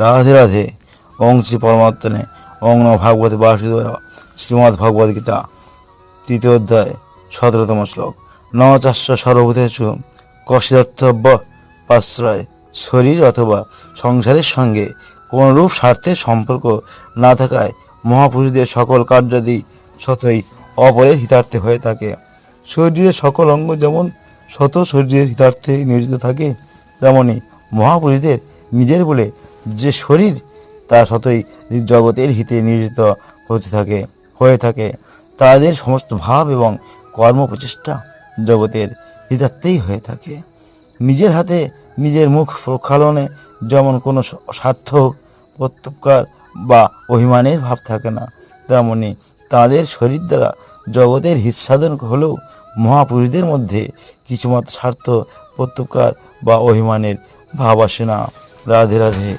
রাধে রাধে। ওং শ্রী পরমাত্মনে। ওং নম ভাগবত বাসুদেব শ্রীমদ্ ভগবদ গীতা, তৃতীয় অধ্যায়, সতেরোতম শ্লোক। ন চাষ সর্বভূতেষু। কষিদর্থব্য পাশ্রয় শরীর অথবা সংসারের সঙ্গে কোনরূপ স্বার্থের সম্পর্ক না থাকায় মহাপুরুষদের সকল কার্যাদি শতই অপরের হিতার্থে হয়ে থাকে। শরীরের সকল অঙ্গ যেমন শত শরীরের হিতার্থে নিয়োজিত থাকে তেমনই মহাপুরুষদের নিজের বলে যে শরীর, তা শতই জগতের হিতে নিয়োজিত হতে থাকে, হয়ে থাকে। তাদের সমস্ত ভাব এবং কর্ম প্রচেষ্টা জগতের হিতার্থেই হয়ে থাকে। নিজের হাতে নিজের মুখ প্রক্ষালনে যেমন কোনো স্বার্থ, প্রত্যুপকার বা অভিমানের ভাব থাকে না, তেমনি তাদের শরীর দ্বারা জগতের হিত সাধন হলেও মহাপুরুষদের মধ্যে কিছুমাত্র স্বার্থ, প্রত্যুপকার বা অভিমানের ভাব আসে না। রাধে রাধে।